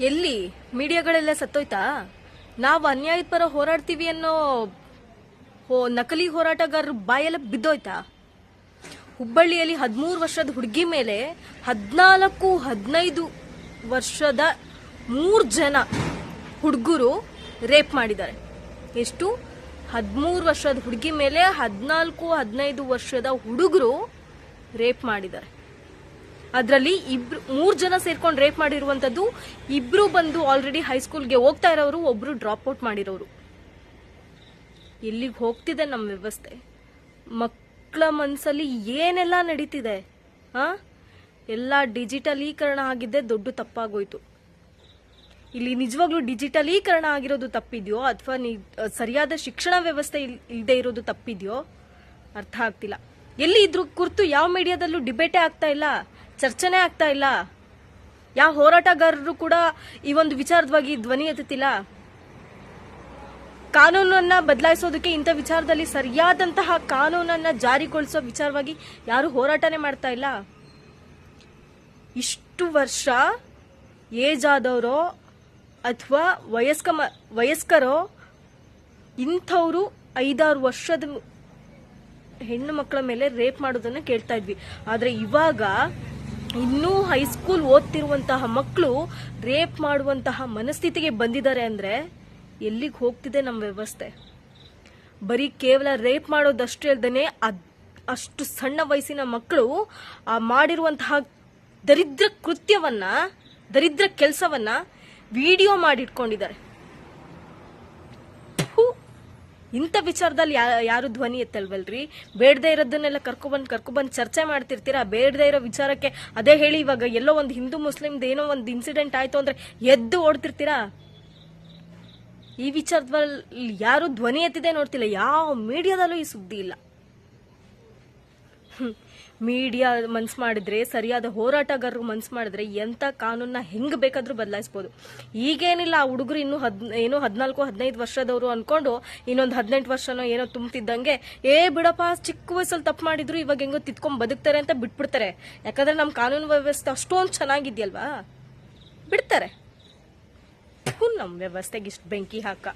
ಎಲ್ಲಿ? ಮೀಡಿಯಾಗಳೆಲ್ಲ ಸತ್ತೋಯ್ತಾ? ನಾವು ಅನ್ಯಾಯದ ಪರ ಹೋರಾಡ್ತೀವಿ ಅನ್ನೋ ನಕಲಿ ಹೋರಾಟಗಾರರು ಬಾಯೆಲ್ಲ ಬಿದ್ದೋಯ್ತಾ? ಹುಬ್ಬಳ್ಳಿಯಲ್ಲಿ ಹದಿಮೂರು ವರ್ಷದ ಹುಡುಗಿ ಮೇಲೆ ಹದಿನಾಲ್ಕು, ಹದಿನೈದು ವರ್ಷದ ಮೂರು ಜನ ಹುಡುಗರು ರೇಪ್ ಮಾಡಿದ್ದಾರೆ. ಎಷ್ಟು? ಹದಿಮೂರು ವರ್ಷದ ಹುಡುಗಿ ಮೇಲೆ ಹದಿನಾಲ್ಕು, ಹದಿನೈದು ವರ್ಷದ ಹುಡುಗರು ರೇಪ್ ಮಾಡಿದ್ದಾರೆ. ಅದರಲ್ಲಿ ಇಬ್ರು ಮೂರು ಜನ ಸೇರ್ಕೊಂಡು ರೇಪ್ ಮಾಡಿರುವಂಥದ್ದು ಇಬ್ರು ಬಂದು ಆಲ್ರೆಡಿ ಹೈಸ್ಕೂಲ್ಗೆ ಹೋಗ್ತಾ ಇರೋರು, ಒಬ್ರು ಡ್ರಾಪ್ ಔಟ್ ಮಾಡಿರೋರು. ಎಲ್ಲಿಗೆ ಹೋಗ್ತಿದೆ ನಮ್ಮ ವ್ಯವಸ್ಥೆ. ಮಕ್ಕಳ ಮನಸ್ಸಲ್ಲಿ ಏನೆಲ್ಲ ನಡೀತಿದೆ ಹಾ ಎಲ್ಲ ಡಿಜಿಟಲೀಕರಣ ಆಗಿದ್ದೆ ದೊಡ್ಡ ತಪ್ಪಾಗೋಯ್ತು. ಇಲ್ಲಿ ನಿಜವಾಗ್ಲೂ ಡಿಜಿಟಲೀಕರಣ ಆಗಿರೋದು ತಪ್ಪಿದ್ಯೋ, ಅಥವಾ ಸರಿಯಾದ ಶಿಕ್ಷಣ ವ್ಯವಸ್ಥೆ ಇಲ್ಲದೆ ಇರೋದು ತಪ್ಪಿದ್ಯೋ, ಅರ್ಥ ಆಗ್ತಿಲ್ಲ. ಎಲ್ಲಿ ಇದ್ರ ಕುರಿತು ಯಾವ ಮೀಡಿಯಾದಲ್ಲೂ ಡಿಬೇಟೇ ಆಗ್ತಾ ಇಲ್ಲ. ಚರ್ಚೆನೇ ಆಗ್ತಾ ಇಲ್ಲ. ಯಾವ ಹೋರಾಟಗಾರರು ಕೂಡ ಈ ಒಂದು ವಿಚಾರವಾಗಿ ಧ್ವನಿ ಎತ್ತುತ್ತಿಲ್ಲ. ಕಾನೂನನ್ನ ಬದಲಾಯಿಸೋದಕ್ಕೆ ಇಂಥ ವಿಚಾರದಲ್ಲಿ ಸರಿಯಾದಂತಹ ಕಾನೂನನ್ನ ಜಾರಿಗೊಳಿಸೋ ವಿಚಾರವಾಗಿ ಯಾರು ಹೋರಾಟನೇ ಮಾಡ್ತಾ ಇಲ್ಲ. ಇಷ್ಟು ವರ್ಷ ಏಜ್ ಆದವರೋ ಅಥವಾ ವಯಸ್ಕ ಮ, ವಯಸ್ಕರೋ ಇಂಥವರು ಐದಾರು ವರ್ಷದ ಹೆಣ್ಣು ಮಕ್ಕಳ ಮೇಲೆ ರೇಪ್ ಮಾಡೋದನ್ನ ಕೇಳ್ತಾ ಇದ್ವಿ. ಆದ್ರೆ ಇವಾಗ ಇನ್ನೂ ಹೈಸ್ಕೂಲ್ ಓದ್ತಿರುವಂತಹ ಮಕ್ಕಳು ರೇಪ್ ಮಾಡುವಂತಹ ಮನಸ್ಥಿತಿಗೆ ಬಂದಿದ್ದಾರೆ ಅಂದ್ರೆ ಎಲ್ಲಿಗೆ ಹೋಗ್ತಿದೆ ನಮ್ಮ ವ್ಯವಸ್ಥೆ? ಬರೀ ಕೇವಲ ರೇಪ್ ಮಾಡೋದಷ್ಟೇ ಅಲ್ಲದೆ ಅದ್ ಅಷ್ಟು ಸಣ್ಣ ವಯಸ್ಸಿನ ಮಕ್ಕಳು ಆ ಮಾಡಿರುವಂತಹ ದರಿದ್ರ ಕೃತ್ಯವನ್ನ, ದರಿದ್ರ ಕೆಲಸವನ್ನ ವಿಡಿಯೋ ಮಾಡಿಟ್ಕೊಂಡಿದ್ದಾರೆ. ಇಂಥ ವಿಚಾರದಲ್ಲಿ ಯಾರು ಧ್ವನಿ ಎತ್ತಲ್ವಲ್ರಿ? ಬೇಡದೇ ಇರೋದನ್ನೆಲ್ಲ ಕರ್ಕೊಬಂದು ಕರ್ಕೊಬಂದು ಚರ್ಚೆ ಮಾಡ್ತಿರ್ತೀರಾ? ಬೇಡದೇ ಇರೋ ವಿಚಾರಕ್ಕೆ ಅದೇ ಹೇಳಿ ಇವಾಗ ಎಲ್ಲೋ ಒಂದು ಹಿಂದೂ ಮುಸ್ಲಿಮ್ದು ಏನೋ ಒಂದು ಇನ್ಸಿಡೆಂಟ್ ಆಯಿತು ಅಂದರೆ ಎದ್ದು ಓಡ್ತಿರ್ತೀರಾ? ಈ ವಿಚಾರದಲ್ಲಿ ಯಾರು ಧ್ವನಿ ಎತ್ತಿದೆ ನೋಡ್ತಿಲ್ಲ. ಯಾವ ಮೀಡಿಯಾದಲ್ಲೂ ಈ ಸುದ್ದಿ ಇಲ್ಲ. ಮೀಡಿಯಾ ಮನ್ಸ್ ಮಾಡಿದ್ರೆ, ಸರಿಯಾದ ಹೋರಾಟಗಾರರು ಮನ್ಸ್ ಮಾಡಿದ್ರೆ ಎಂಥ ಕಾನೂನ್ನ ಹೆಂಗೆ ಬೇಕಾದರೂ ಬದಲಾಯಿಸ್ಬೋದು. ಈಗೇನಿಲ್ಲ, ಆ ಹುಡುಗರು ಇನ್ನೂ ಹದ್, ಏನೋ ಹದಿನಾಲ್ಕು, ಹದಿನೈದು ವರ್ಷದವರು ಅಂದ್ಕೊಂಡು ಇನ್ನೊಂದು ಹದಿನೆಂಟು ವರ್ಷನೋ ಏನೋ ತುಂಬ್ತಿದ್ದಂಗೆ, ಏ ಬಿಡಪ್ಪ, ಚಿಕ್ಕ ವಯಸ್ಸಲ್ಲಿ ತಪ್ಪು ಮಾಡಿದ್ರು, ಇವಾಗ ಹೆಂಗೋ ತಿತ್ಕೊಂಡ್ ಬದುಕ್ತಾರೆ ಅಂತ ಬಿಟ್ಬಿಡ್ತಾರೆ. ಯಾಕಂದ್ರೆ ನಮ್ಮ ಕಾನೂನು ವ್ಯವಸ್ಥೆ ಅಷ್ಟೊಂದು ಚೆನ್ನಾಗಿದೆಯಲ್ವಾ? ಬಿಡ್ತಾರೆ. ನಮ್ಮ ವ್ಯವಸ್ಥೆಗೆ ಇಷ್ಟು ಬೆಂಕಿ ಹಾಕ.